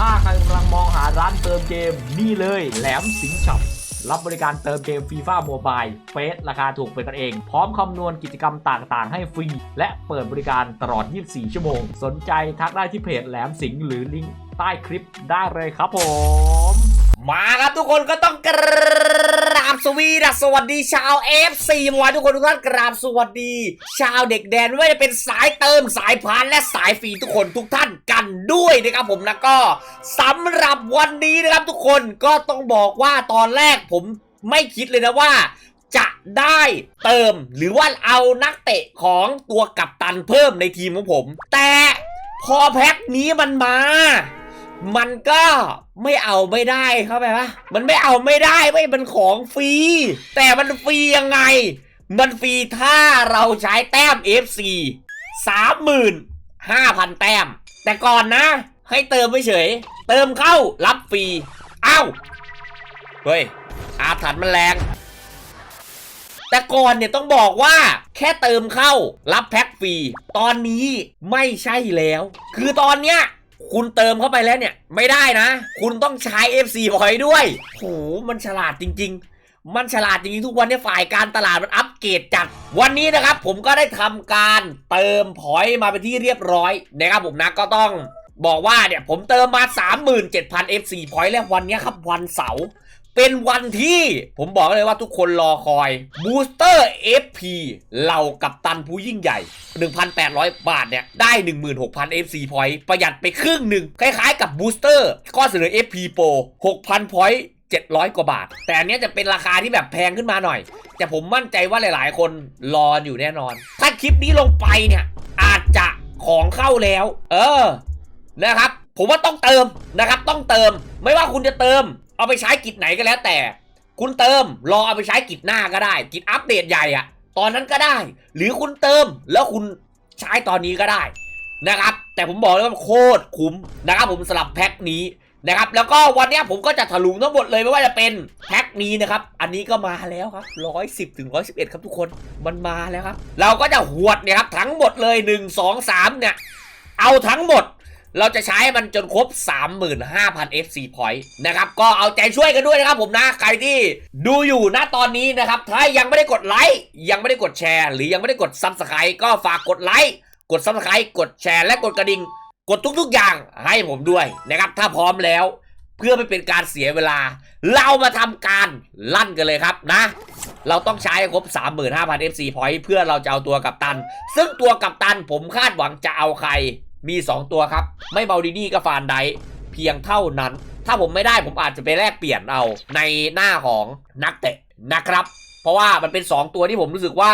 ถ้าใครกำลังมองหาร้านเติมเกมนี่เลยแหลมสิงช็อปรับบริการเติมเกมฟีฟ่าโมบายเฟสราคาถูกเป็นกันเอง พร้อมคำนวณกิจกรรมต่างๆ ให้ฟรี และเปิดบริการตลอด 24 ชั่วโมง สนใจทักได้ที่เพจแหลมสิงหรือลิงก์ใต้คลิปได้เลยครับผม มาครับทุกคนก็ต้องกร บสวีดัสวัสดีชาว F4 มวันทุกคนทุกท่านกราบสวัสดี ชาวเด็กแดนไม่ว่าจะเป็นสายเติมสายพานและสายฟีทุกคนทุกท่านกันด้วยนะครับผมนะก็สำหรับวันนี้นะครับทุกคนก็ต้องบอกว่าตอนแรกผมไม่คิดเลยนะว่า จะได้เติมหรือว่าเอานักเตะของตัวกัปตันเพิ่มในทีมของผม แต่พอแพ็คนี้มันมา มันก็ไม่เอาไม่ได้เข้าไปปะมันไม่เอาไม่ได้ไม่มันของฟรี แต่มันฟรียังไง มันฟรีถ้าเราใช้แต้ม FC 35,000 แต้ม แต่ก่อนนะ ให้เติมไม่เฉย เติมเข้ารับฟรี เอ้า เฮ้ย อาถรรพ์มันแรงแต่ก่อนเนี่ยต้องบอกว่าแค่เติมเข้ารับแพ็คฟรี ตอนนี้ไม่ใช่แล้ว คือตอนเนี้ย คุณเติมเข้าไปแล้วเนี่ย ไม่ได้นะ คุณต้องใช้ FC พอยด้วยโหมันฉลาดจริง ๆมันฉลาดจริงๆทุกวันนี้ฝ่ายการตลาดมันอัปเกรดจัด วันนี้นะครับผมก็ได้ทำการเติมพอยต์มาเป็นที่เรียบร้อยนะครับผมนะก็ต้องบอกว่าเนี่ยผมเติมมา 37,000 FC พอยต์แล้ววันนี้ครับวันเสาร์ เป็นวันที่ผมบอกเลยว่าทุกคนรอคอยบูสเตอร์ FP เหล่ากับตันผู้ยิ่งใหญ่ 1,800 บาทเนี่ย ได้ 16,000 FC point ประหยัดไปครึ่งหนึ่งคล้ายๆกับบูสเตอร์ข้อเสนอ FP Pro 6,000 point 700 กว่าบาท แต่อันนี้จะเป็นราคาที่แบบแพงขึ้นมาหน่อย แต่ผมมั่นใจว่าหลายๆ คนรออยู่แน่นอน ถ้าคลิปนี้ลงไปเนี่ย อาจจะของเข้าแล้ว เออนะครับ ผมว่าต้องเติมนะครับ ต้องเติม ไม่ว่าคุณจะเติม เอาไปใช้กิจไหนก็แล้วแต่ คุณเติมรอเอาไปใช้กิจหน้าก็ได้ กิจอัปเดตใหญ่อะตอนนั้นก็ได้ หรือคุณเติมแล้วคุณใช้ตอนนี้ก็ได้นะครับ แต่ผมบอกเลยว่าโคตรคุ้มนะครับผมสลับแพ็คนี้นะครับแล้วก็วันนี้ผมก็จะถลุงทั้งหมดเลยไม่ว่าจะเป็นแพ็คนี้นะครับ อันนี้ก็มาแล้วครับร้อยสิบถึงร้อยสิบเอ็ดครับทุกคนมันมาแล้วครับ เราก็จะหวดเนี่ยครับทั้งหมดเลยหนึ่งสองสามเนี่ย เอาทั้งหมด เราจะใช้มันจนครบ 35,000 FC point นะครับ ก็เอาใจช่วยกันด้วยนะครับผมนะ ใครที่ดูอยู่ณตอนนี้นะครับ ถ้ายังไม่ได้กดไลค์ยังไม่ได้กดแชร์ หรือยังไม่ได้กด Subscribe ก็ฝากกดไลค์กด Subscribe กดแชร์และกดกระดิ่งกดทุกๆอย่างให้ผมด้วยนะครับ ถ้าพร้อมแล้วเพื่อไม่เป็นการเสียเวลา เรามาทำการลั่นกันเลยครับนะ เราต้องใช้ให้ครบ 35,000 FC point เพื่อเราจะเอาตัวกัปตัน ซึ่งตัวกัปตันผมคาดหวังจะเอาใคร มี 2 ตัวครับ ไม่เบาดีนี่ก็ฟานไดเพียงเท่านั้น ถ้าผมไม่ได้ผมอาจจะไปแลกเปลี่ยนเอาในหน้าของนักเตะนะครับ เพราะว่ามันเป็น 2 ตัวที่ผมรู้สึกว่า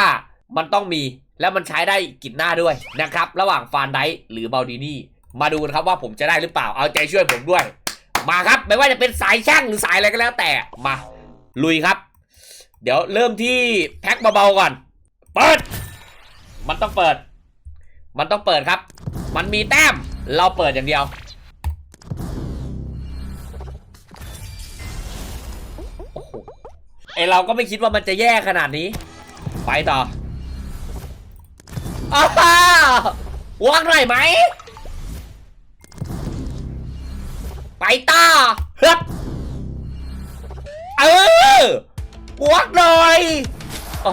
มันต้องมีแล้วมันใช้ได้กินหน้าด้วยนะครับ ระหว่างฟานไดหรือเบาดีนี่มาดูกันครับว่าผมจะได้หรือเปล่าเอาใจช่วยผมด้วย มาครับไม่ว่าจะเป็นสายช่างหรือสายอะไรก็แล้วแต่มาลุยครับ เดี๋ยวเริ่มที่แพ็คเบาๆก่อน เปิด มันต้องเปิด มันต้องเปิดครับ มันมีแต้ม เราเปิดอย่างเดียว โอ้โหไอเราก็ไม่คิดว่ามันจะแย่ขนาดนี้ ไปต่ออ้าววางหน่อยไหม ไปต่อฮึบเออวางหน่อยอ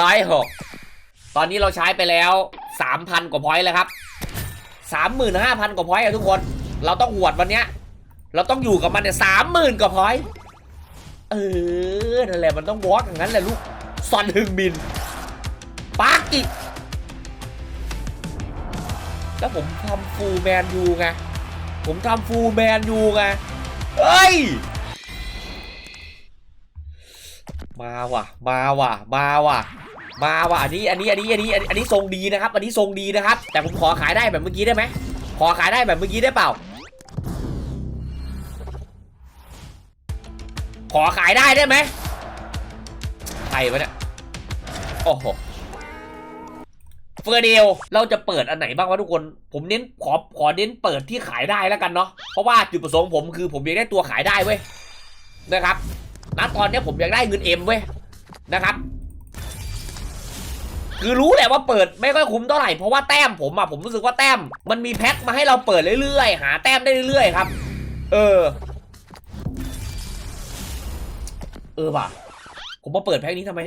ร้อยหกตอนนี้เราใช้ไปแล้ว 3,000 กว่าพอยต์แล้วครับ 35,000 กว่าพอยต์อะทุกคน เราต้องหวดวันเนี้ย เราต้องอยู่กับมันเนี่ยสามหมื่นกว่าพอยต์เออ นั่นแหละมันต้องวอล์กอย่างนั้นแหละลูกซอนฮึงบินปากิแล้วผมทำฟูลแมนยูไง ผมทำฟูลแมนยูไง เฮ้ย มาว่ะ มาว่ะ มาว่ะ มาว่ะ อันนี้ อันนี้ อันนี้ อันนี้ อันนี้ทรงดีนะครับ อันนี้ทรงดีนะครับ แต่ผมขอขายได้แบบเมื่อกี้ได้ไหม ขอขายได้แบบเมื่อกี้ได้เปล่า ขอขายได้ได้ไหมใครวะเนี่ย โอ้โห เฟอร์เดล เราจะเปิดอันไหนบ้างวะทุกคน ผมเน้นขอ ขอเน้นเปิดที่ขายได้แล้วกันเนาะ เพราะว่าจุดประสงค์ผมคือผมอยากได้ตัวขายได้เว้ย นะครับ ณตอนนี้ผมอยากได้เงินเอ็มเว้ยนะครับ คือรู้แหละว่าเปิดไม่ค่อยคุ้มเท่าไหร่เพราะว่าแต้มผมอะผมรู้สึกว่าแต้ม มันมีแพ็คมาให้เราเปิดเรื่อยๆ หาแต้มได้เรื่อยๆครับ เออ เออว่ะผมมาเปิดแพ็คนี้ทำไม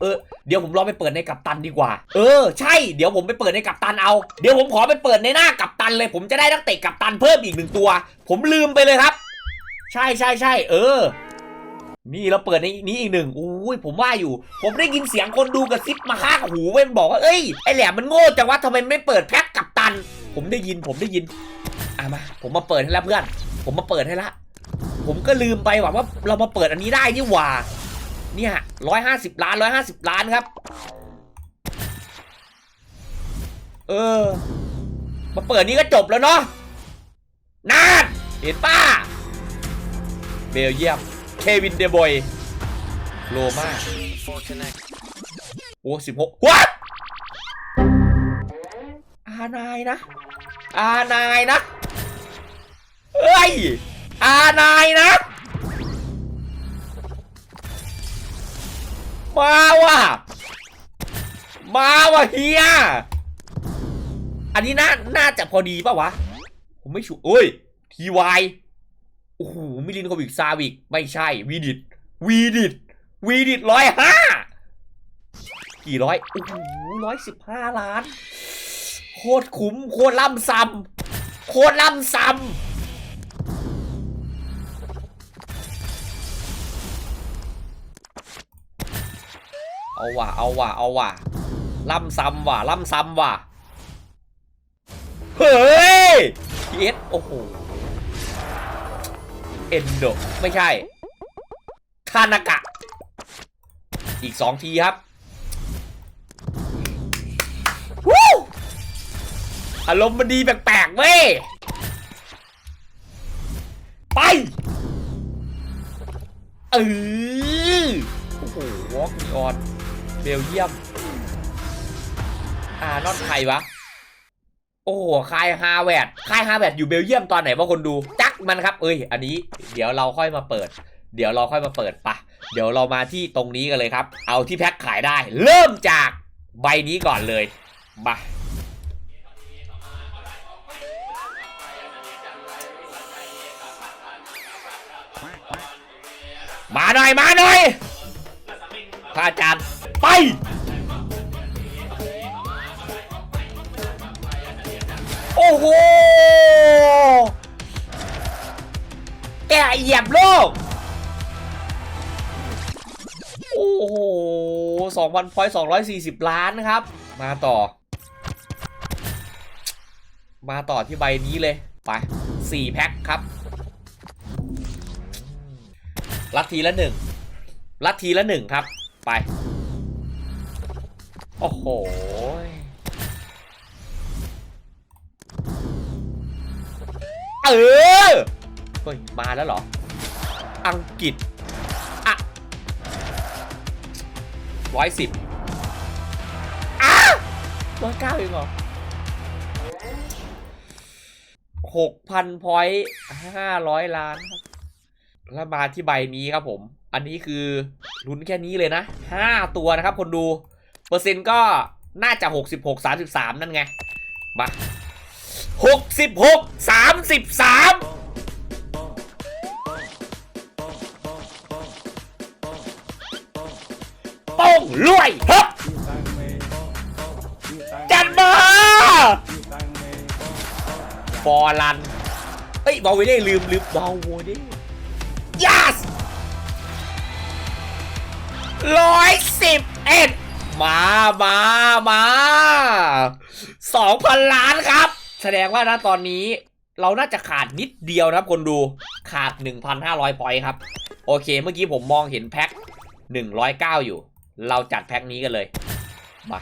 เออ เดี๋ยวผมลองไปเปิดในกัปตันดีกว่า เออ ใช่ เดี๋ยวผมไปเปิดในกัปตันเอา เดี๋ยวผมขอไปเปิดในหน้ากัปตันเลย ผมจะได้นักเตะกัปตันเพิ่มอีกหนึ่งตัว ผมลืมไปเลยครับ ใช่ใช่ใช่ เออ นี่เราเปิดในนี้อีกหนึ่งอุ้ยผมว่าอยู่ ผมได้ยินเสียงคนดูกระซิบมาข้างหูเว้ยมันบอกว่า เอ้ย ไอแหลมมันโง่จังวะทำไมไม่เปิดแพ็คกัปตัน ผมได้ยินผมได้ยิน อะมา ผมมาเปิดให้แล้วเพื่อน ผมมาเปิดให้ละ ผมก็ลืมไปว่าว่าเรามาเปิดอันนี้ได้นี่หว่า เนี่ยร้อยห้าสิบล้านร้อยห้าสิบล้านครับ เออ มาเปิดนี้ก็จบแล้วเนาะนาดเห็นป้า เบลเยียม เควินเดบอยโลมาโอ้สิบหกวัดอานายนะ อานายนะ เฮ้ย อานายนะ มาว่ะ มาว่ะเฮีย อันนี้น่า น่าจะพอดีป่ะวะ ผมไม่ชัวร์โอ้ยทีวายโอ้โห มิลินโควิกซาวิก ไม่ใช่ วีดิตวีดิตวีดิตร้อยห้ากี่ร้อยโอ้โหร้อยสิบห้าล้าน โคตรคุ้ม โคตรล่ำซ้ำโคตรล่ำซ้ำเอาว่ะ เอาว่ะ เอาว่ะ ล่ำซ้ำว่ะ ล่ำซ้ำว่ะ เฮ้ยเอสโอ้โห นโดไม่ใช่คานากะ อีกสองทีครับวู้อารมณ์มันดีแปลกๆเว้ย ไป เออโอ้โหวอล์กออนเบลเยียม อ่านอตใครวะ โอ้โหคายฮาแวดคายฮาแวดอยู่เบลเยียมตอนไหนวะคนดูจ มันครับ เอ้ย อันนี้เดี๋ยวเราค่อยมาเปิด เดี๋ยวเราค่อยมาเปิดปะ เดี๋ยวเรามาที่ตรงนี้กันเลยครับ เอาที่แพ็คขายได้ เริ่มจากใบนี้ก่อนเลยมามาหน่อย มาหน่อยพระอาจารย์ไป โอ้โห แกเหยียบโลก โอ้โหสองพันพอยสองร้อยสี่สิบล้านนะครับ มาต่อ มาต่อที่ใบนี้เลย ไปสี่แพ็คครับ ลัดทีละหนึ่งลัดทีละหนึ่งครับ ไป โอ้โหเออ เฮ้ยมาแล้วเหรอ อังกฤษอะร้อยสิบอะร้อยเก้าเองเหรอหกพันพอยต์ห้าร้อยล้านครับแล้วมาที่ใบนี้ครับผม อันนี้คือลุ้นแค่นี้เลยนะ5ตัวนะครับคนดู เปอร์เซ็นต์ก็น่าจะ66 33นั่นไง มา66 33 รวยฮึบจัดมาฟอร์ลันเอ้ยบอลไว้ได้ลืมลืมบอลโวได้ yes ร้อยสิบเอ็ดมามามาสองพันล้านครับ แสดงว่านะตอนนี้เราน่าจะขาดนิดเดียวนะครับคนดูขาด 1,500 พอยต์ครับ โอเค เมื่อกี้ผมมองเห็นแพ็ค109 อยู่ เราจัดแพ็คนี้กันเลยมา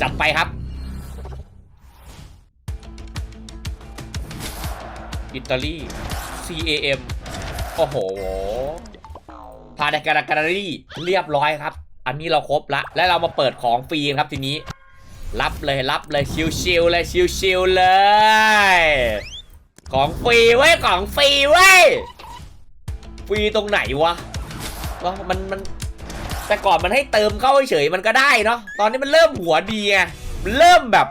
จัดไปครับ อิตาลี CAM โอ้โหพาดการาการีเรียบร้อยครับ อันนี้เราครบละ และเรามาเปิดของฟรีครับทีนี้ รับเลยรับเลยชิวๆเลยชิวๆเลย ของฟรีเว้ย ของฟรีเว้ย ฟรีตรงไหนวะวะมันมันแต่ก่อนมันให้เติมเข้าเฉยมันก็ได้เนาะตอนนี้มันเริ่มหัวดีไงมันเริ่มแบบ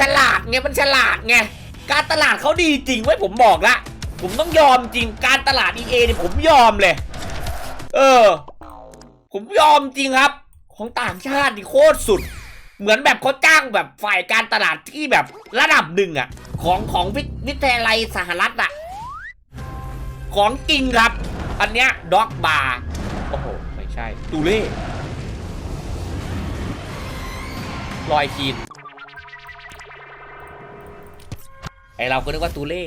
ฉลาดไงมันฉลาดไงการตลาดเขาดีจริงไว้ผมบอกละผมต้องยอมจริงการตลาด EA เนี่ยผมยอมเลย เออ ผมยอมจริงครับ ของต่างชาตินี่โคตรสุด เหมือนแบบเขาจ้างแบบฝ่ายการตลาดที่แบบระดับหนึ่งอะของของวิทยาลัยสหรัฐอะ ของจริงครับ อันเนี้ยด็อกบาร์โอ้โห ไม่ใช่ ตูเล่ลอยคีนไอเราก็นึกว่าตูเล่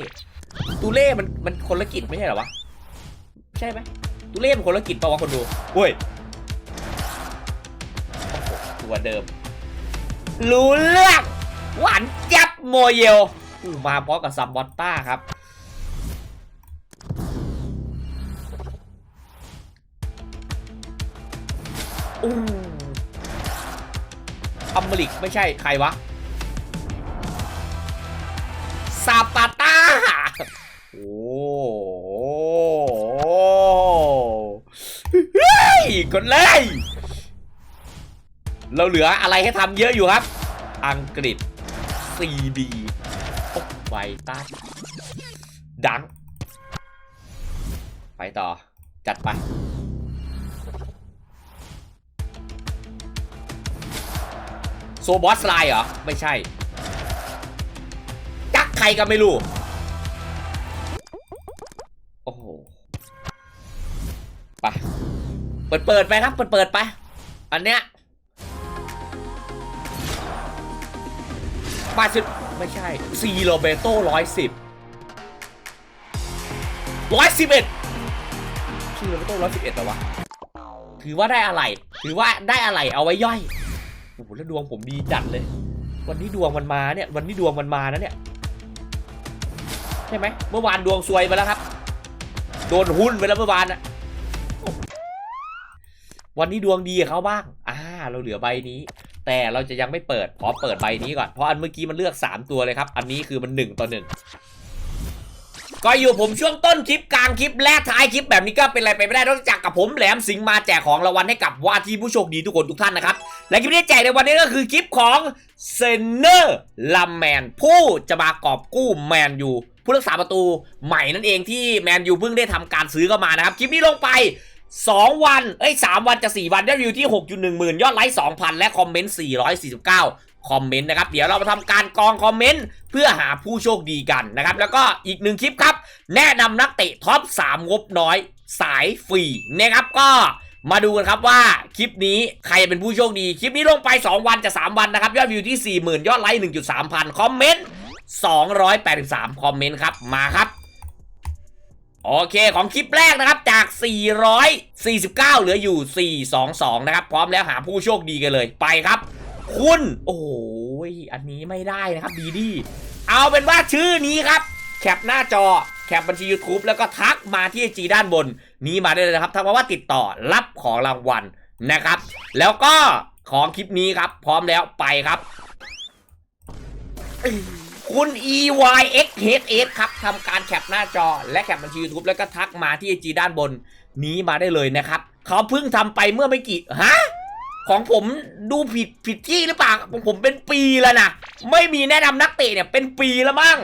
ตูเล่มันมันคนละกิจไม่ใช่เหรอวะ ใช่ไหมตูเล่มันคนละกิจป่าวะคนดูเว้ยโอ้โหตัวเดิม รู้เรื่องหวานจับโมเยลมาพร้อมกับซัมบอตต้าครับ อู้อัมเมริกไม่ใช่ใครวะซาปาต้า โอ้โหเฮ้ยกดเลย เราเหลืออะไรให้ทำเยอะอยู่ครับ อังกฤษ CB โอ้ไวต้าดัง ไปต่อ จัดไป โซบอสไลน์เหรอ ไม่ใช่ จักใครก็ไม่รู้ โอ้โห ไป เปิดเปิดไปครับ เปิดเปิดไป อันเนี้ยมาสิไม่ใช่ซีโรเบโต้ร้อยสิบร้อยสิบเอ็ดซีโรเบโต้ร้อยสิบเอ็ดเหรอวะ ถือว่าได้อะไร ถือว่าได้อะไรเอาไว้ย่อย โอ้โหแล้วดวงผมดีจัดเลย วันนี้ดวงมันมาเนี่ย วันนี้ดวงมันมานะเนี่ยใช่ไหมเมื่อวานดวงซวยไปแล้วครับ โดนหุ้นไปแล้วเมื่อวานอะวันนี้ดวงดีเขาบ้าง อ่า เราเหลือใบนี้ แต่เราจะยังไม่เปิดขอเปิดใบนี้ก่อน เพราะอันเมื่อกี้มันเลือก 3 ตัวเลยครับ อันนี้คือมัน 1 ต่อ 1 ก็อยู่ผมช่วงต้นคลิปกลางคลิปและท้ายคลิปแบบนี้ก็เป็นอะไรไปไม่ได้นอกจากกับผมแหลมสิงมาแจกของรางวัลให้กับว่าที่ผู้โชคดีทุกคนทุกท่านนะครับ และคลิปที่แจกในวันนี้ก็คือคลิปของเซนเนอร์ลัมแมนผู้จะมากอบกู้แมนยูผู้รักษาประตูใหม่นั่นเองที่แมนยูเพิ่งได้ทำการซื้อเข้ามานะครับ คลิปนี้ลงไป 2 วัน เอ้ย 3 วันจะ 4 วันได้วิวที่ 6.1 หมื่นยอดไลค์ 2,000 และคอมเมนต์ 449 คอมเมนต์นะครับ เดี๋ยวเรามาทำการกรองคอมเมนต์เพื่อหาผู้โชคดีกันนะครับ แล้วก็อีกหนึ่งคลิปครับ แนะนำนักเตะท็อป 3 งบน้อยสายฟรีนะครับก็มาดูกันครับว่าคลิปนี้ใครเป็นผู้โชคดี คลิปนี้ลงไป 2 วันจะ 3 วันนะครับ ยอดวิวที่ 40,000 ยอดไลค์ 1.3 พันคอมเมนต์ 283 คอมเมนต์ครับ มาครับโอเคของคลิปแรกนะครับจาก 449 เหลืออยู่ 422 นะครับ พร้อมแล้วหาผู้โชคดีกันเลยไปครับ คุณ โอ้ยอันนี้ไม่ได้นะครับดีดีเอาเป็นว่าชื่อนี้ครับ แคปหน้าจอแคปบัญชี YouTube แล้วก็ทักมาที่จีด้านบน นี้มาได้เลยนะครับทักมาว่าติดต่อรับของรางวัลนะครับ แล้วก็ของคลิปนี้ครับ พร้อมแล้วไปครับ คุณ EYXHS ครับทำการแคปหน้าจอ และแคปบัญชี YouTube แล้วก็ทักมาที่จีด้านบน นี้มาได้เลยนะครับ เขาเพิ่งทำไปเมื่อไม่กี่ฮะ ของผมดูผิดผิดที่หรือเปล่าของผมเป็นปีแล้วนะ ไม่มีแนะนำนักเตะเนี่ยเป็นปีแล้วมั้ง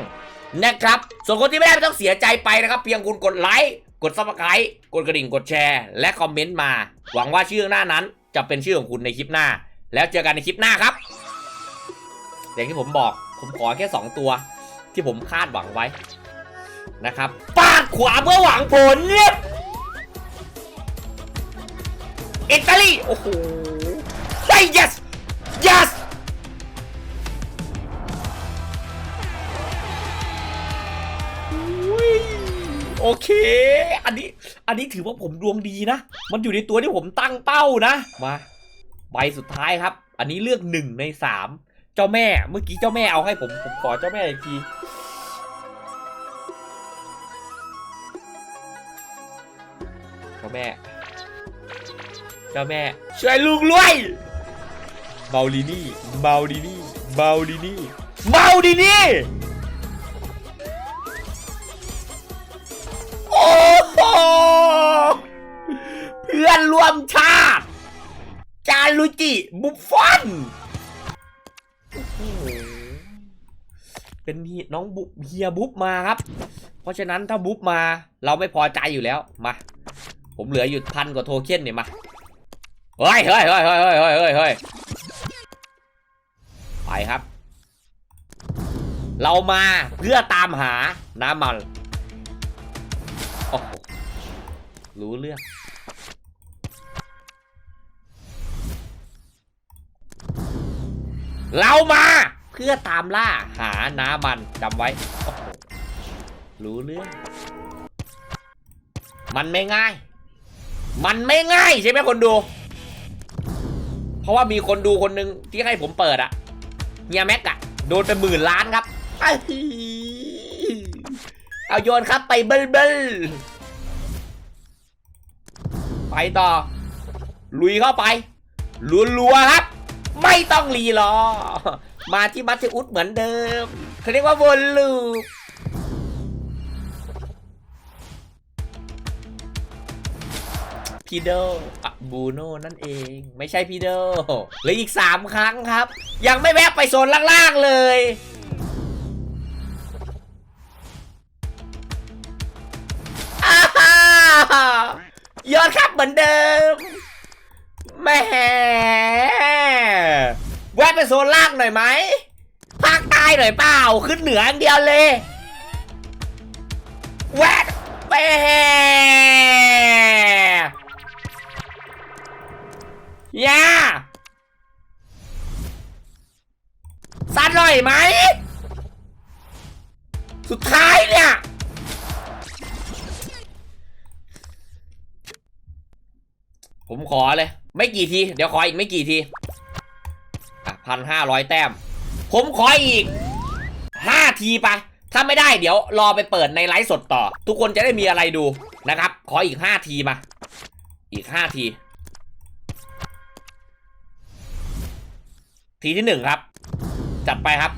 นะครับ ส่วนคนที่ไม่ได้ไม่ต้องเสียใจไปนะครับ เพียงคุณกดไลค์ กดซับสไครต์กดกระดิ่ง กดแชร์ และคอมเมนต์มา หวังว่าชื่อหน้านั้นจะเป็นชื่อของคุณในคลิปหน้า แล้วเจอกันในคลิปหน้าครับอย่างที่ผมบอกผมขอแค่ 2 ตัว ที่ผมคาดหวังไว้นะครับปาดขวาเพื่อหวังผลเนี่ยอิตาลีโอ้โห เฮ้ย yes yes โอเค อันนี้ อันนี้ถือว่าผมดวงดีนะ มันอยู่ในตัวที่ผมตั้งเป้านะ มา ใบสุดท้ายครับ อันนี้เลือกหนึ่งในสาม เจ้าแม่ เมื่อกี้เจ้าแม่เอาให้ผม ผมขอเจ้าแม่อีกทีเจ้าแม่ เจ้าแม่ ช่วยลูกรวย บาลินี่บาลินี่บาลินี่บาลินี่โอ้โหเพื่อนร่วมชาติ จารุจิบุฟฟอนเป็นน้องบุเฮียบุฟมาครับ เพราะฉะนั้นถ้าบุฟมา เราไม่พอใจอยู่แล้ว มา ผมเหลืออยู่พันกว่าโทเค็นเนี่ยมา เฮ้ยเฮ้ยเฮ้ยเฮ้ยเฮ้ยเฮ้ย ไปครับ เรามาเพื่อตามหาน้ำมันโอ้โหรู้เรื่องเรามาเพื่อตามล่าหาน้ำมันจำไว้ รู้เรื่อง มันไม่ง่าย มันไม่ง่ายใช่ไหมคนดู เพราะว่ามีคนดูคนหนึ่งที่ให้ผมเปิดอะ เฮียแม็กอะโดนไปหมื่นล้านครับอเอาโยนครับไปเบิลเบิลไปต่อ ลุยเข้าไปลัวๆครับ ไม่ต้องรีรอ มาที่มัตเตอุสเหมือนเดิมเขาเรียกว่าวนลูป พีโดอะบูโน่นั่นเอง ไม่ใช่พีโดเหลืออีกสามครั้งครับ ยังไม่แวะไปโซนล่างๆเลยอ้าวโยอดครับเหมือนเดิมแหมแวะไปโซนล่างหน่อยไหมภาคใต้หน่อยเปล่า ขึ้นเหนืออย่างเดียวเลย แวะไป ย่าสั้นหน่อยไหม สุดท้ายเนี่ย ผมขอเลย ไม่กี่ที เดี๋ยวขออีกไม่กี่ทีพันห้าร้อยแต้ม ผมขออีกห้าทีไป ถ้าไม่ได้เดี๋ยวรอไปเปิดในไลฟ์สดต่อ ทุกคนจะได้มีอะไรดูนะครับ ขออีกห้าทีมา อีกห้าที ทีที่หนึ่งครับ จัดไปครับ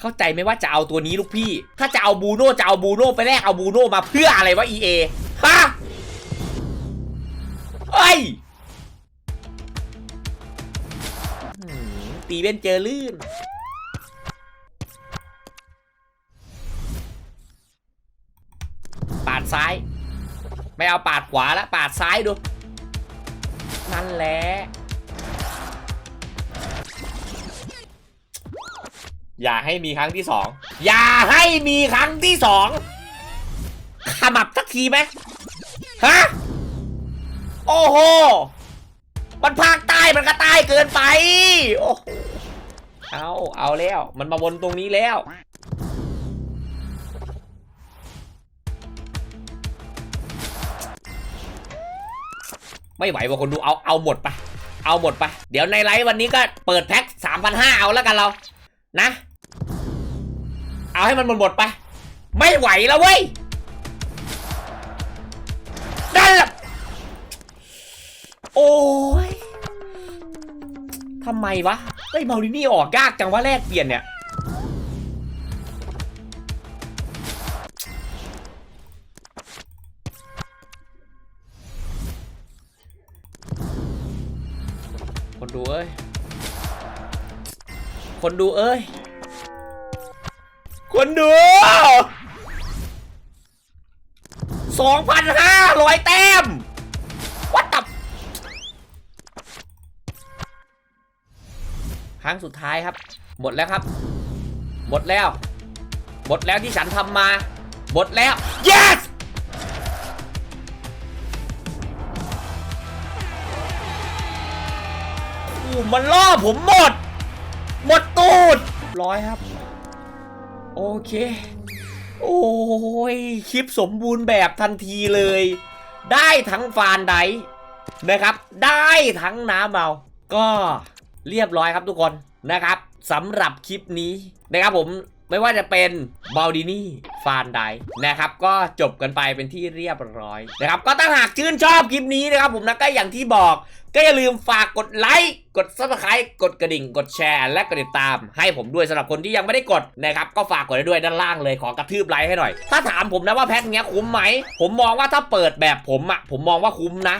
เข้าใจไหมว่าจะเอาตัวนี้ลูกพี่ ถ้าจะเอาบูโน่จะเอาบูโน่ไปแลกเอาบูโน่มาเพื่ออะไรวะ EA ฮะเฮ้ยอื้อหือตีเล่นเจอลื่น ไม่เอาปาดขวาแล้วปาดซ้ายดู นั่นแหละอย่าให้มีครั้งที่สองอย่าให้มีครั้งที่สองขมับสักทีไหมฮะโอ้โหมันภาคใต้มันก็ใต้เกินไป โอ้เอาเอาแล้ว มันมาวนตรงนี้แล้ว ไม่ไหวว่ะคนดูเอาเอาหมดไป เอาหมดไป เดี๋ยวในไลฟ์วันนี้ก็เปิดแพ็ค3,500เอาแล้วกันเรา นะ เอาให้มันหมดหมดไป ไม่ไหวแล้วเว้ยนั่นแหละโอ้ยทำไมวะไอ้ยเมาลินี่ออกยากจังว่าแลกเปลี่ยนเนี่ย คนดูเอ้ย คนดูสองพันห้าร้อยแต้มวัดตับครั้งสุดท้ายครับ หมดแล้วครับ หมดแล้ว หมดแล้วที่ฉันทำมา หมดแล้ว yes โอ้มันล่อผมหมด หมดตูดร้อยครับ โอเค โอ้ย คลิปสมบูรณ์แบบทันทีเลย ได้ทั้งฟานไดนะครับ ได้ทั้งน้ำเมาก็เรียบร้อยครับทุกคนนะครับสำหรับคลิปนี้นะครับผม ไม่ว่าจะเป็นบ a ลดินี่ฟานไดนะครับ ก็จบกันไปเป็นที่เรียบร้อยนะครับ ก็ถ้าหากชื่นชอบคลิปนี้นะครับ ผมนะก็อย่างที่บอก ก็อย่าลืมฝากกดไลค์กด subscribe กดกระดิ่ง กดแชร์ และกดติดตาม ให้ผมด้วยสำหรับคนที่ยังไม่ได้กดนะครับ ก็ฝากกดไว้ด้วยด้านล่างเลยขอกระทืบไลค์ให้หน่อย ถ้าถามผมนะว่าแพ็คเนี้ยคุ้มไหมผมมองว่าถ้าเปิดแบบผมอะผมมองว่าคุ้มนะ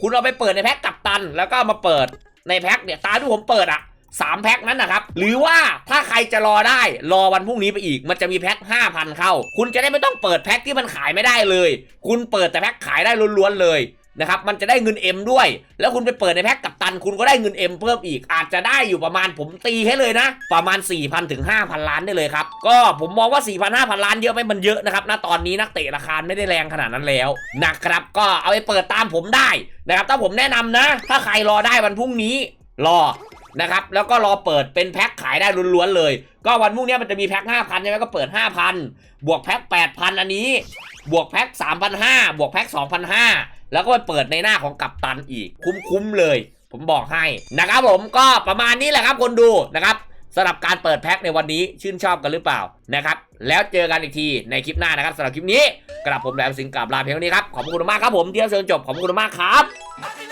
คุณเอาไปเปิดในแพ็คกับตัน แล้วก็มาเปิดในแพ็คเนี่ยตาที่ผมเปิดอะ สามแพ็คนั้นนะครับ หรือว่าถ้าใครจะรอได้รอวันพรุ่งนี้ไปอีก มันจะมีแพ็ค5,000 เข้า คุณจะได้ไม่ต้องเปิดแพ็คที่มันขายไม่ได้เลย คุณเปิดแต่แพ็คขายได้ล้วนๆเลยนะครับมันจะได้เงิน M ด้วย แล้วคุณไปเปิดในแพ็คกับตันคุณก็ได้เงิน M เพิ่มอีก อาจจะได้อยู่ประมาณผมตีให้เลยนะ ประมาณ 4,000ถึง5,000 ล้านได้เลยครับ ก็ผมมองว่า 4,000 5,000 ล้านเยอะไหมมันเยอะนะครับณตอนนี้นักเตะราคาไม่ได้แรงขนาดนั้นแล้วนะครับก็เอาไปเปิดตามผมได้นะครับถ้าผมแนะนำนะ ถ้าใครรอได้วันพรุ่งนี้รอ นะครับ แล้วก็รอเปิดเป็นแพ็คขายได้ล้วนๆเลย ก็วันพรุ่งนี้มันจะมีแพ็ค5,000ใช่ไหมก็เปิด 5,000 บวกแพ็ค8,000 อันนี้ บวกแพ็ค3,500 บวกแพ็ค2,500 แล้วก็ไปเปิดในหน้าของกัปตันอีก คุ้มๆเลย ผมบอกให้นะครับผมก็ประมาณนี้แหละครับคนดูนะครับสำหรับการเปิดแพ็คในวันนี้ชื่นชอบกันหรือเปล่านะครับ แล้วเจอกันอีกทีในคลิปหน้านะครับสำหรับคลิปนี้กระผมแหลมสิงกับลาเพียงนี้ครับ ขอบคุณมากครับผมที่รับชมจบขอบคุณมากครับ